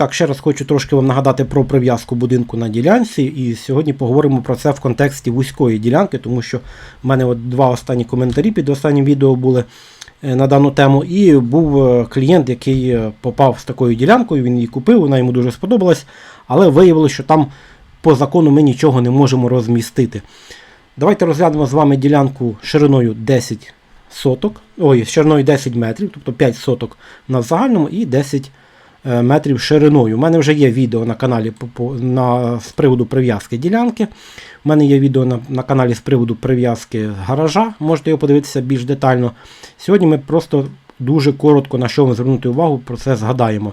Так, ще раз хочу трошки вам нагадати про прив'язку будинку на ділянці. І сьогодні поговоримо про це в контексті вузької ділянки, тому що в мене от два останні коментарі під останнім відео були е, на дану тему. І був е, клієнт, який е, попав з такою ділянкою, він її купив, вона йому дуже сподобалась, але виявилося, що там по закону ми нічого не можемо розмістити. Давайте розглянемо з вами ділянку шириною 10 соток, ой, шириною 10 метрів, тобто 5 соток на загальному і 10 е, метрів шириною. У мене вже є відео на каналі на, з приводу прив'язки ділянки. У мене є відео на, на каналі з приводу прив'язки гаража, можете його подивитися більш детально. Сьогодні ми просто дуже коротко на що звернути увагу, про це згадаємо.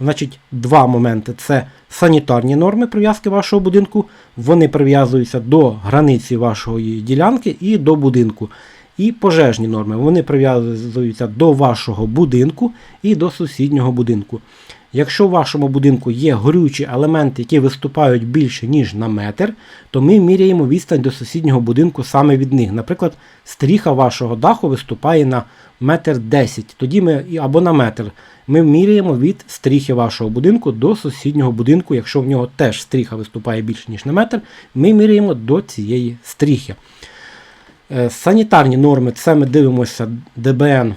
Значить, два моменти: це санітарні норми прив'язки вашого будинку. Вони прив'язуються до границі вашої ділянки і до будинку. І пожежні норми. Вони прив'язуються до вашого будинку і до сусіднього будинку. Якщо в вашому будинку є горючі елементи, які виступають більше, ніж на метр, то ми міряємо відстань до сусіднього будинку саме від них. Наприклад, стріха вашого даху виступає на метр 10, тоді ми або на метр. Ми міряємо від стріхи вашого будинку до сусіднього будинку. Якщо в нього теж стріха виступає більше, ніж на метр, ми міряємо до цієї стріхи. Е, Санітарні норми це ми дивимося ДБН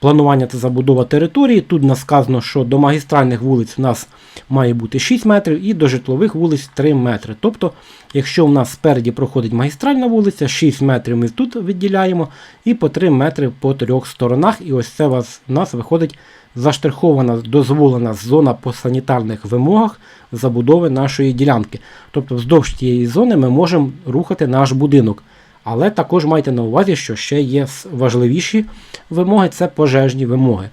планування та забудова території. Тут нас сказано, що до магістральних вулиць у нас має бути 6 метрів і до житлових вулиць 3 метри. Тобто, якщо у нас спереді проходить магістральна вулиця, 6 метрів ми тут відділяємо і по 3 метри по трьох сторонах. І ось це у нас виходить заштрихована дозволена зона по санітарних вимогах забудови нашої ділянки. Тобто, вздовж тієї зони ми можемо рухати наш будинок. Але також майте на увазі, що ще є важливіші вимоги це пожежні вимоги.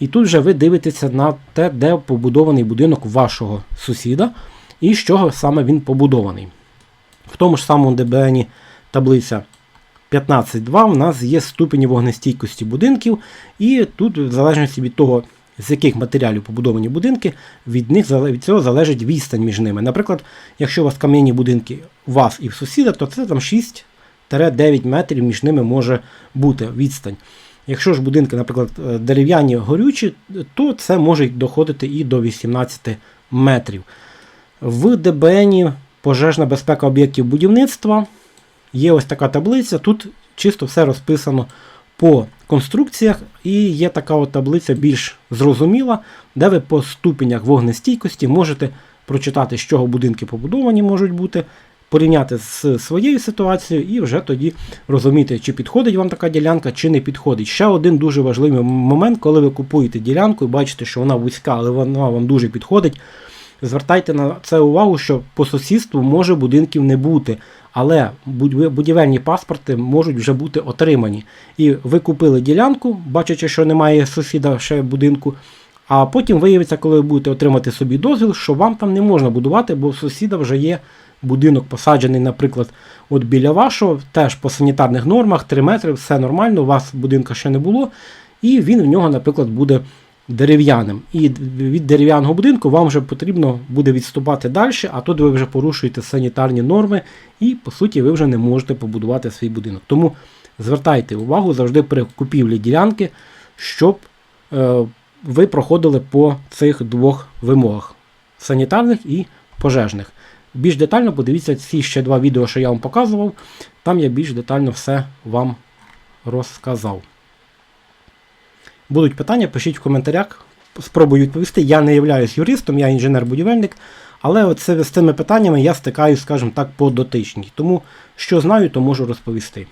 І тут вже ви дивитеся на те, де побудований будинок вашого сусіда і з чого саме він побудований. В тому ж самому ДБНі таблиця 15.2 в нас є ступені вогнестійкості будинків, і тут, в залежності від того, з яких матеріалів побудовані будинки, від них від цього залежить відстань між ними. Наприклад, якщо у вас кам'яні будинки у вас і в сусіда, то це там 6-9 метрів між ними може бути відстань. Якщо ж будинки, наприклад, е, дерев'яні горючі, то це може доходити і до 18 метрів. В ДБНі пожежна безпека об'єктів будівництва є ось така таблиця. Тут чисто все розписано по конструкціях, і є така от таблиця більш зрозуміла, де ви по ступенях вогнестійкості можете прочитати, з чого будинки побудовані можуть бути, порівняти з своєю ситуацією і вже тоді розуміти, чи підходить вам така ділянка, чи не підходить. Ще один дуже важливий момент, коли ви купуєте ділянку і бачите, що вона вузька, але вона вам дуже підходить. Звертайте на це увагу, що по сусідству може будинків не бути, але будівельні паспорти можуть вже бути отримані. І ви купили ділянку, бачачи, що немає сусіда ще будинку. А потім виявиться, коли ви будете отримати собі дозвіл, що вам там не можна будувати, бо в сусіда вже є будинок посаджений, наприклад, от біля вашого, теж по санітарних нормах, 3 метри, все нормально, у вас будинка ще не було, і він в нього, наприклад, буде дерев'яним. І від дерев'яного будинку вам вже потрібно буде відступати далі, а тут ви вже порушуєте санітарні норми, і по суті ви вже не можете побудувати свій будинок. Тому звертайте увагу завжди при купівлі ділянки, щоб е, ви проходили по цих двох вимогах: санітарних і пожежних. Більш детально подивіться ці ще два відео, що я вам показував. Там я більш детально все вам розказав. Будуть питання, пишіть в коментарях, спробую відповісти. Я не являюсь юристом, я інженер-будівельник, але оце, з цими питаннями я стикаюсь, скажімо так, по дотичній. Тому що знаю, то можу розповісти.